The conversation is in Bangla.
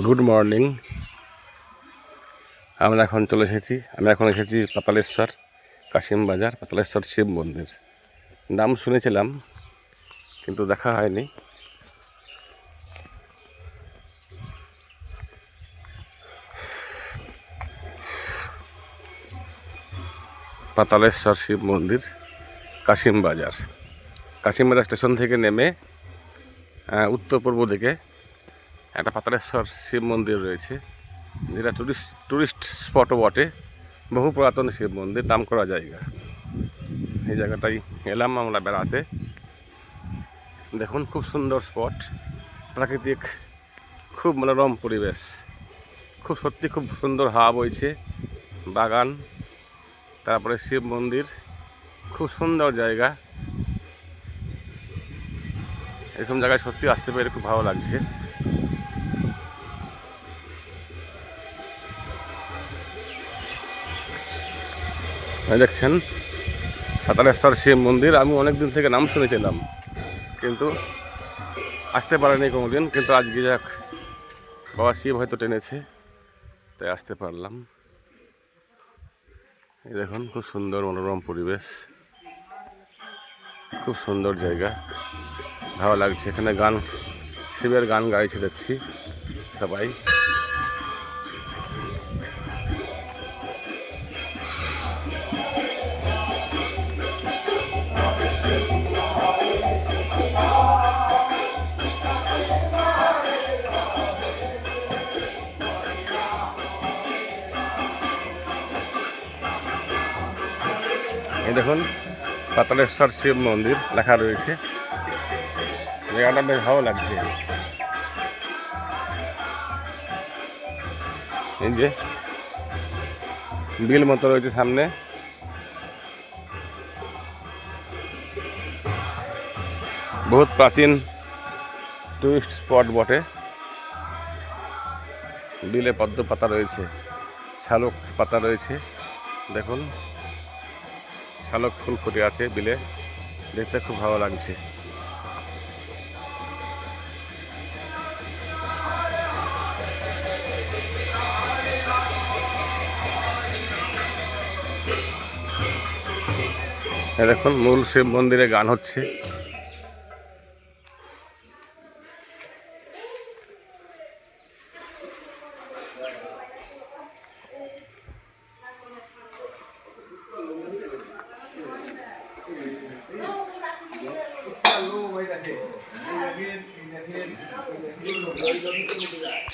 গুড মর্নিং আমরা এখন চলে এসেছি আমি এখন এসেছি পাতালেশ্বর, কাশিম বাজার, পাতালেশ্বর শিব মন্দির। নাম শুনেছিলাম, কিন্তু দেখা হয়নি। পাতালেশ্বর শিব মন্দির, কাশিম বাজার। কাশিম বাজার স্টেশন থেকে নেমে উত্তর পূর্ব দিকে একটা পাতালেশ্বর শিব মন্দির রয়েছে। যেটা টুরিস্ট টুরিস্ট স্পটও বটে। বহু পুরাতন শিব মন্দির, নাম করা জায়গা। এই জায়গাটাই এলাম আমরা বেড়াতে। দেখুন, খুব সুন্দর স্পট প্রাকৃতিক, খুব মনোরম পরিবেশ। খুব সত্যি খুব সুন্দর হাওয়া বইছে বাগান, তারপরে শিব মন্দির। খুব সুন্দর জায়গা। এরকম জায়গায় সত্যি আসতে পেরে খুব ভালো লাগছে। দেখছেন, সাতালেশ্বর শিব মন্দির। আমি অনেক দিন থেকে নাম শুনেছিলাম, কিন্তু আসতে পারিনি কোনোদিন, কিন্তু আজকে যাক। বাবা শিব হয়তো টেনেছে, তাই আসতে পারলাম। এই দেখুন, খুব সুন্দর মনোরম পরিবেশ। খুব সুন্দর জায়গা। ভালো লাগছে। এখানে গান, শিবের গান গাইছে দেখছি সবাই। দেখুন, পাতালেশ্বর শিব মন্দির লেখা রয়েছে। জায়গাটা বেশ ভালো লাগছে। এই যে, বিল মতো রয়েছে সামনে। বহুত প্রাচীন টুরিস্ট স্পট বটে। বিলে পদ্ম পাতা রয়েছে, শালুক পাতা রয়েছে। দেখুন শালক ফুল ফুটে আছে বিলে। দেখতে খুব ভালো লাগছে। দেখুন, মূল শিব মন্দিরে গান হচ্ছে। Independiente. Independiente. Independiente.